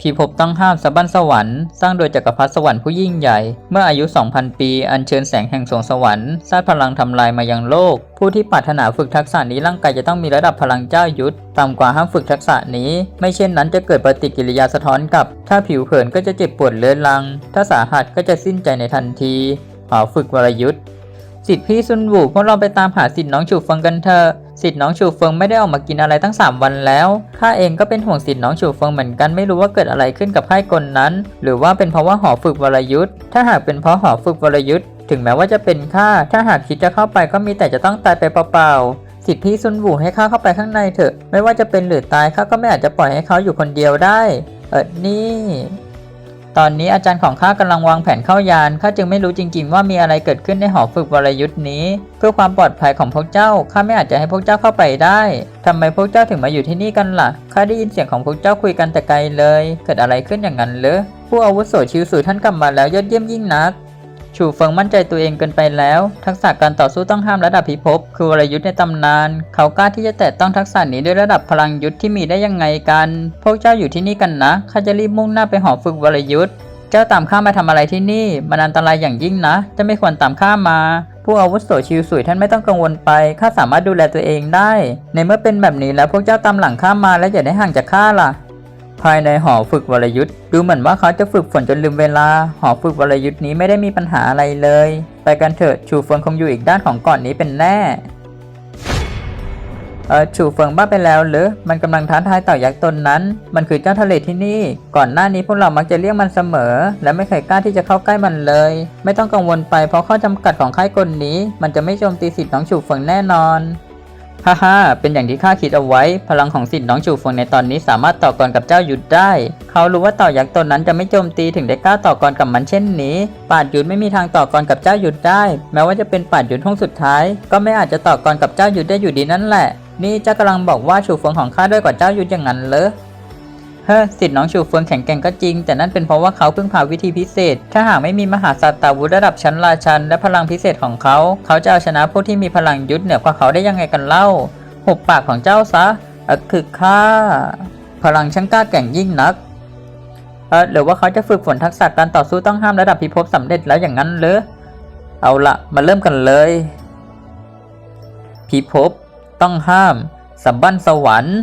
พิภพต้องห้ามสะบั้นสวรรค์ สร้างโดยจักรพรรดิสวรรค์ผู้ยิ่งใหญ่ เมื่ออายุ 2,000 ปี อัญเชิญแสงแห่งสวงสวรรค์สร้างพลังทำลายมายังโลก ผู้ที่ปรารถนาฝึกทักษะนี้ร่างกายจะต้องมีระดับพลังเจ้ายุทธต่ำกว่าห้ามฝึกทักษะนี้ ไม่เช่นนั้นจะเกิดปฏิกิริยาสะท้อนกับ ถ้าผิวเผินก็จะเจ็บปวดเรื้อรัง ถ้าสาหัสก็จะสิ้นใจในทันทีหอฝึกวรยุทธ์ สิทธิ์พี่ซุนวูพวกเราไปตามหาสิทธิ์น้องฉูเฟิงกันเถอะสิทธิ์น้องฉูเฟิงไม่ได้ออกมากินอะไรตั้ง 3 วันแล้วข้าเองก็เป็นห่วงสิทธิ์น้องฉูเฟิงเหมือนกันไม่รู้ว่าเกิดอะไรขึ้นกับค่กลนั้น หรือว่าเป็นเพราะว่าหอฝึกวรยุทธ์ถ้าหากเป็นเพราะหอฝึกวรยุทธ์ถึงแม้ว่าจะเป็นข้าถ้าหากคิดจะเข้าไปก็มีแต่จะต้องตายไปเปล่าๆสิทธิ์พี่ซุนวูให้ข้าเข้าไปข้างในเถอะ ไม่ว่าจะเป็นหรือตายข้าก็ไม่อาจจะปล่อยให้เขาอยู่คนเดียวได้ เออนี่ ตอนนี้อาจารย์ของข้ากำลังวางแผนเข้ายานข้าจึงไม่รู้จริง ๆ ว่ามีอะไรเกิดขึ้นในหอฝึกวรยุทธ์นี้ เพื่อความปลอดภัยของพวกเจ้าข้าไม่อาจจะให้พวกเจ้าเข้าไปได้ทำไมพวกเจ้าถึงมาอยู่ที่นี่กันล่ะข้าได้ยินเสียงของพวกเจ้าคุยกันแต่ไกลเลย เกิดอะไรขึ้นอย่างนั้นเหรอผู้อาวุโสชิวสูท่านกลับมาแล้วยอดเยี่ยมยิ่งนัก ชูเฟิงมั่นใจตัวเองเกินไปแล้ว ทักษะการต่อสู้ต้องห้ามระดับพิภพคือวรยุทธ์ในตำนาน เขากล้าที่จะแตะต้องทักษะนี้ด้วยระดับพลังยุทธ์ที่มีได้ยังไงกัน พวกเจ้าอยู่ที่นี่กันนะข้าจะรีบมุ่งหน้าไปหอฝึกวรยุทธ์เจ้าตามข้ามาทำอะไรที่นี่ มันอันตรายอย่างยิ่งนะ จะไม่ควรตามข้ามา ผู้อาวุโสชิวสุยท่านไม่ต้องกังวลไป ข้าสามารถดูแลตัวเองได้ ในเมื่อเป็นแบบนี้แล้วพวกเจ้าตามหลังข้ามาและอย่าได้ห่างจากข้าล่ะ ภายในหอฝึกวรยุทธ์ดูเหมือนว่าเขาจะฝึกฝนจนลืมเวลา หอฝึกวรยุทธ์นี้ไม่ได้มีปัญหาอะไรเลย ไปกันเถอะชูเฟิงคงอยู่อีกด้านของเก่อนนี้เป็นแน่เออชูเฟิงบ้าไปแล้วหรือ มันกำลังท้าทายเต่ายักษ์ตนนั้น มันคือเจ้าทะเลที่นี่ ก่อนหน้านี้พวกเรามักจะเรียกมันเสมอ และไม่เคยกล้าที่จะเข้าใกล้มันเลย ไม่ต้องกังวลไปเพราะข้อจำกัดของค่ายกลนี้ มันจะไม่โจมตีสิทธิ์น้องชูเฟิงแน่นอน ฮ่าฮ่าเป็นอย่างที่ข้าคิดเอาไว้ พลังของสิทธิ์น้องชูฟงในตอนนี้สามารถต่อกรกับเจ้าหยุดได้ เขารู้ว่าต่อยักษ์ตนนั้นจะไม่โจมตีถึงได้กล้าต่อกรกับมันเช่นนี้ ปาดหยุดไม่มีทางต่อกรกับเจ้าหยุดได้ แม้ว่าจะเป็นปาดหยุดห้องสุดท้าย ก็ไม่อาจจะต่อกรกับเจ้าหยุดได้อยู่ดีนั่นแหละ นี่เจ้ากำลังบอกว่าชูฟงของข้าด้วยกว่าเจ้าหยุดอย่างนั้นเหรอ เฮ้อสิทธิ์น้องชูเฟิงแข็งแกร่งก็จริง แต่นั่นเป็นเพราะว่าเขาเพิ่งผ่าวิธีพิเศษ ถ้าหากไม่มีมหาสัตตาวุธระดับชั้นราชัน และพลังพิเศษของเขา เขาจะเอาชนะพวกที่มีพลังยุทธเหนือกว่าเขาได้ยังไงกันเล่าหุบปากของเจ้าซะคือข้าพลังช่างกล้าแกร่งยิ่งนักเออหรือว่าเขาจะฝึกฝนทักษะการต่อสู้ต้องห้ามระดับพิภพสำเร็จแล้วอย่างนั้นเหรอเอาละมาเริ่มกันเลยพิภพต้องห้ามสัมบันสวรรค์